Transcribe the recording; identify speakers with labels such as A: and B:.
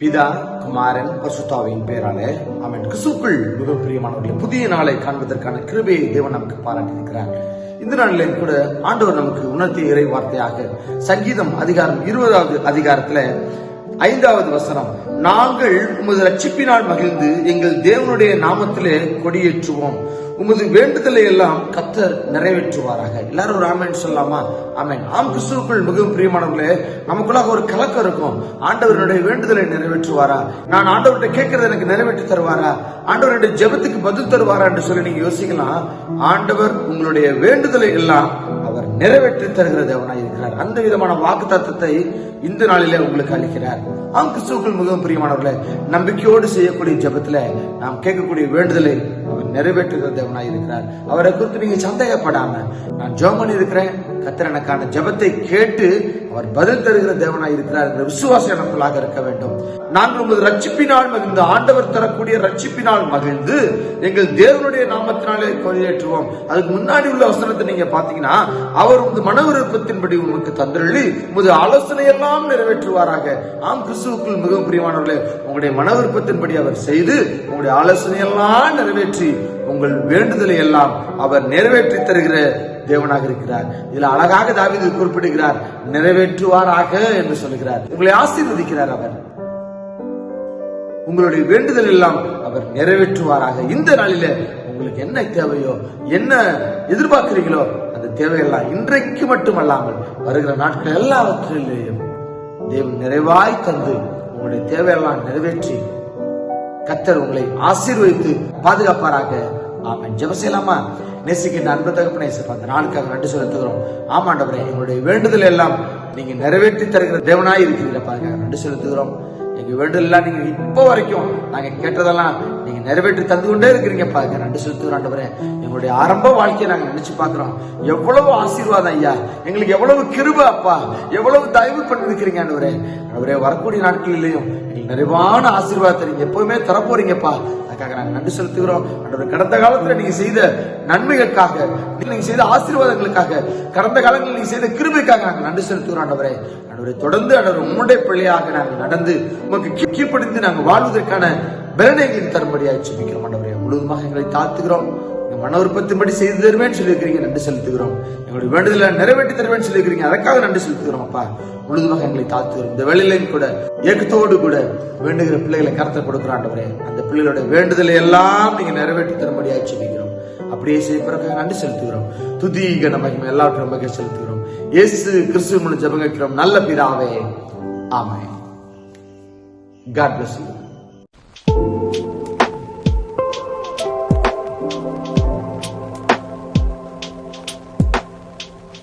A: பிதா குமாரன் பசுத்தாவின் பேராலே அவன் கிசுக்குள் மிக பிரியமானவர்களை புதிய நாளை காண்பதற்கான கிருபையை தேவன் நமக்கு பாராட்டியிருக்கிறார். இந்த நாளிலும் கூட ஆண்டவர் நமக்கு உணர்த்திய இறை வார்த்தையாக சங்கீதம் அதிகாரம் இருபதாவது அதிகாரத்துல ஐந்தாவது வசனம். நாங்கள் உமது ரட்சிப்பினால் மகிழ்ந்து எங்கள் தேவனுடைய நாமத்திலே கொடியேற்றுவோம். உமது வேண்டுதலை எல்லாம் கத்தர் நிறைவேற்றுவாராக. எல்லாரும் ஒரு ஆமேன் சொல்லலாமா? ஆமேன். ஆம் கிறிஸ்துவுக்குள் மிகவும் பிரியமானவர்களே நமக்குள்ளாக ஒரு கலக்கம் இருக்கும். ஆண்டவருடைய வேண்டுதலை நிறைவேற்றுவாரா? நான் ஆண்டவர்கிட்ட கேட்கறத எனக்கு நிறைவேற்றி தருவாரா? ஆண்டவருடைய ஜெபத்துக்கு பதில் தருவாரா என்று சொல்லி நீங்க யோசிக்கலாம். ஆண்டவர் உங்களுடைய வேண்டுதலை எல்லாம் நிறைவேற்றி தருகிற தேவனாய் இருக்கிறார். அந்த விதமான வாக்கு தத்துவத்தை இந்த நாளிலே உங்களுக்கு அளிக்கிறார். ஆம் கிறிஸ்துவுக்குள் மிகவும் பிரியமானவர்களே நம்பிக்கையோடு செய்யக்கூடிய ஜெபத்துல நாம் கேட்கக்கூடிய வேண்டுதலை அவர் நிறைவேற்றுகிற தேவனாய் இருக்கிறார். அவரை குறித்து நீங்க சந்தேகப்படாம நான் ஜெபம் இருக்கிறேன் கத்தர் எனக்கான ஜெபத்தை கேட்டு அவர் பதில் தருகிற தேவனாய் இருக்கிறார் என்ற விசுவாசம் எனக்குள்ளாக இருக்க வேண்டும். நாங்கள் உமது ரட்சிப்பினால் மகிழ்ந்து ஆண்டவர் தரக்கூடிய ரட்சிப்பினால் மகிழ்ந்து எங்கள் தேவனுடைய நாமத்தினாலே கொடியேற்றுவோம் அதுக்கு முன்னாடி உள்ள வசனத்தை நீங்க பாத்தீங்கன்னா அவர் உமது மன விருப்பத்தின்படி உங்களுக்கு தந்தருளி உமது ஆலோசனை எல்லாம் நிறைவேற்றுவாராக. ஆம் கிறிஸ்துவுக்குள் மிகவும் பிரியமானவர்களே உங்களுடைய மன விருப்பத்தின்படி அவர் செய்து உங்களுடைய ஆலோசனை எல்லாம் நிறைவேற்றி உங்கள் வேண்டுதலை எல்லாம் அவர் நிறைவேற்றி தருகிற தேவனாக இருக்கிறார். இதுல அழகாக தாவீது குறிப்பிடுகிறார் நிறைவேற்றுவாராக என்று சொல்லுகிறார். உங்களை ஆசீர்வதிக்கிறார் அவர். உங்களுடைய வேண்டுதல் எல்லாம் அவர் நிறைவேற்றுவாராக. இந்த நாளில உங்களுக்கு என்ன தேவையோ என்ன எதிர்பார்க்கிறீங்களோ அந்த தேவையெல்லாம் இன்றைக்கு மட்டுமல்லாமல் வருகிற நாட்கள் எல்லாவற்றிலேயும் தேவன் நிறைவாய் தந்து உங்களுடைய தேவையெல்லாம் நிறைவேற்றி கத்தர் உங்களை ஆசீர்வதித்து பாதுகாப்பாராக. ஆமாம் ஜெபம் செய்யலாமா நேசிக்கின்ற அன்பு தகப்பனை அந்த நாளுக்காக நன்றி செலுத்துகிறோம் ஆமாண்டவரே எங்களுடைய வேண்டுதல் எல்லாம் நீங்க நிறைவேற்றி தருகிற தேவனாய் இருக்கிறீரப்பா நன்றி செலுத்துகிறோம் எங்க வேண்டுதல் எல்லாம் நீங்க இப்போ வரைக்கும் நாங்க கேட்டதெல்லாம் நீங்க நிறைவேற்றி தந்து கொண்டே இருக்கிறீங்க பாருங்க நன்றி செலுத்துகிறோம் ஆண்டவரே எங்களுடைய ஆரம்ப வாழ்க்கையை நாங்க நினைச்சு பாக்குறோம் எவ்வளவு ஆசீர்வாதம் ஐயா. எங்களுக்கு எவ்வளவு கிருப அப்பா. எவ்வளவு தயவு பண்ணிருக்கிறீங்க ஆண்டவரே. ஆண்டவரே வரக்கூடிய நாட்களிலையும் எங்களுக்கு நிறைவான ஆசீர்வாதத்தை நீங்க எப்பவுமே தரப்போறீங்கப்பா. அதுக்காக நாங்கள் நன்றி செலுத்துகிறோம். ஆண்டவரே கடந்த காலத்துல நீங்க செய்த நன்மைகளுக்காக நீங்க செய்த ஆசீர்வாதங்களுக்காக கடந்த காலங்களில் நீங்க செய்த கிருபைக்காக நாங்கள் நன்றி செலுத்துகிறோம் ஆண்டவரே. ஆண்டவரை தொடர்ந்து ஆண்டவர் உம்முடைய பிள்ளையாக நாங்கள் நடந்து உமக்கு கீழ்ப்படுத்தி நாங்கள் வாழ்வதற்கான பலனை எங்களுக்கு தரும்படியாக ஜெபிக்கிறோம். ஆண்டவரே முழுவதுமாக எங்களை தாத்துகிறோம் மன விருப்பத்தின்படி செய்து தருவேன் சொல்லியிருக்கிறீங்க. நன்றி செலுத்துகிறோம். எங்களுடைய வேண்டுதலை நிறைவேற்றி தருவேன் சொல்லியிருக்கிறீங்க. அதற்காக நன்றி செலுத்துகிறோம் அப்பா. முழுதுமாக எங்களை தாத்துகிறோம் இந்த வேலையிலையும் கூட இயக்கத்தோடு கூட வேண்டுகிற பிள்ளைகளை கருத்தை கொடுக்குறாண்டவரே அந்த பிள்ளைகளுடைய வேண்டுதலை எல்லாம் நீங்க நிறைவேற்றி தரும்படியாக சொல்லிக்கிறோம் அப்படியே செய்யப்படுறதுக்காக நன்றி செலுத்துகிறோம். துதி கன மகிமை எல்லாவற்றையும் மகிழ் செலுத்துகிறோம். இயேசு கிறிஸ்துவ மூலம் ஜெபம் கேட்கிறோம் நல்ல பிதாவே. ஆமே காட் bless you.